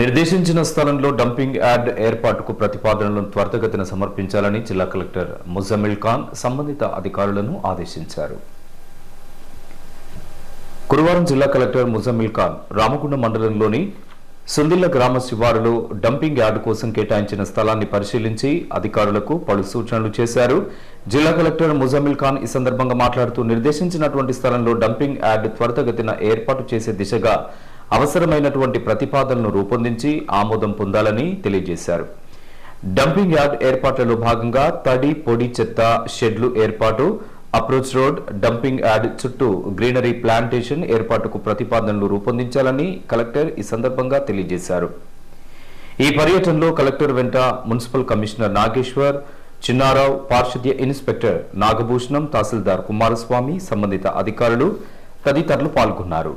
నిర్దేశించిన స్థలంలో dumping yard ఏర్పాటుకు ప్రతిపాదనలను త్వరితగతిన సమర్పించాలని జిల్లా కలెక్టర్ ముజమిల్ ఖాన్ సంబంధిత అధికారులను ఆదేశించారు. గురువారం జిల్లా కలెక్టర్ ముజమిల్ ఖాన్ రామగుండ మండలంలోని సుందిల్ల గ్రామ శివారులో డంపింగ్ యార్డు కోసం కేటాయించిన స్థలాన్ని పరిశీలించి అధికారులకు పలు సూచనలు చేశారు. జిల్లా కలెక్టర్ ముజమిల్ ఖాన్ ఈ సందర్భంగా మాట్లాడుతూ నిర్దేశించినటువంటి స్థలంలో డంపింగ్ యార్డ్ త్వరితగతిన ఏర్పాటు చేసే దిశగా అవసరమైనటువంటి ప్రతిపాదనలు రూపొందించి ఆమోదం పొందాలని తెలియజేశారు. డంపింగ్ యార్డ్ ఏర్పాట్లలో భాగంగా తడి పొడి చెత్త షెడ్లు ఏర్పాటు అప్రోచ్ రోడ్ డంపింగ్ యార్డ్ చుట్టూ గ్రీనరీ ప్లాంటేషన్ ఏర్పాటుకు ప్రతిపాదనలు రూపొందించాలని కలెక్టర్ ఈ సందర్భంగా తెలియజేశారు. ఈ పర్యటనలో కలెక్టర్ వెంట మున్సిపల్ కమిషనర్ నాగేశ్వర్ చిన్నారావు పార్షద్య ఇన్స్పెక్టర్ నాగభూషణం తహసీల్దార్ కుమారస్వామి సంబంధిత అధికారులు తదితరులు పాల్గొన్నారు.